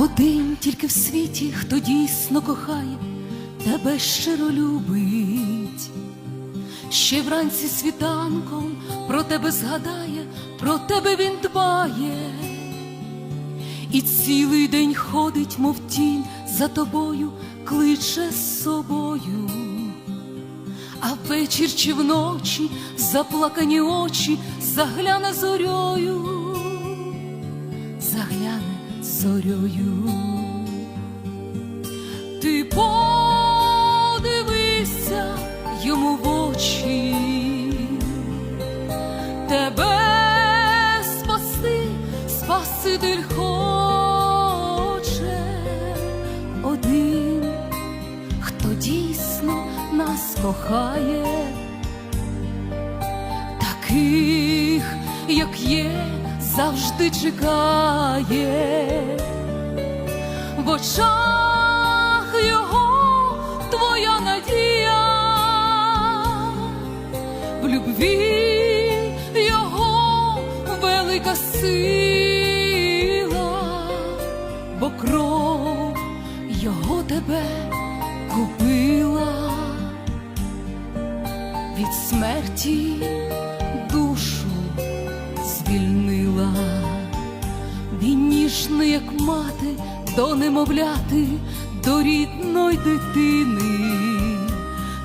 Один тільки в світі, хто дійсно кохає, тебе щиро любить. Ще вранці світанком про тебе згадає, про тебе він дбає, і цілий день ходить, мов тінь за тобою, кличе з собою. А вечір чи вночі заплакані очі загляне зорьою, загляне зорьою. Ти подивися йому в очі, тебе спасти, Спаситель хоче один, хто дійсно нас кохає, таких, як є, завжди чекає в очах його твоя надія, в любві його велика сила, бо кров його тебе купила від смерті як мати, до немовляти, до рідної дитини.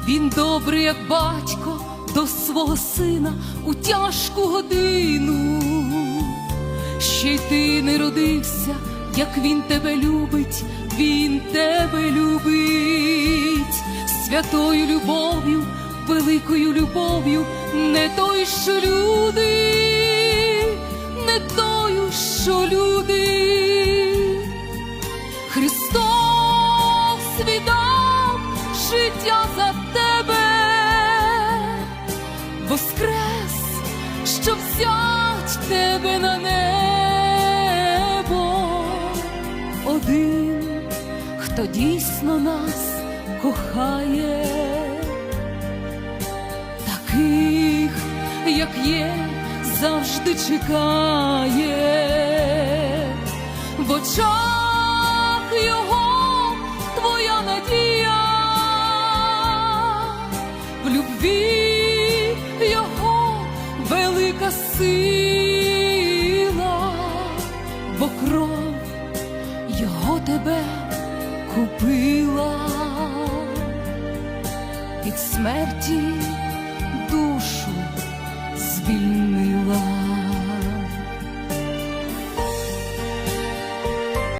Він добрий, як батько, до свого сина у тяжку годину. Ще й ти не родився, як він тебе любить, він тебе любить, святою любов'ю, великою любов'ю, не той, що люди, не тою, що люди. Життя за тебе, воскрес, щоб взять тебе на небо. Один, хто дійсно нас кохає, таких, як є, завжди чекає. В очах сила, бо кров його тебе купила від смерті душу звільнила.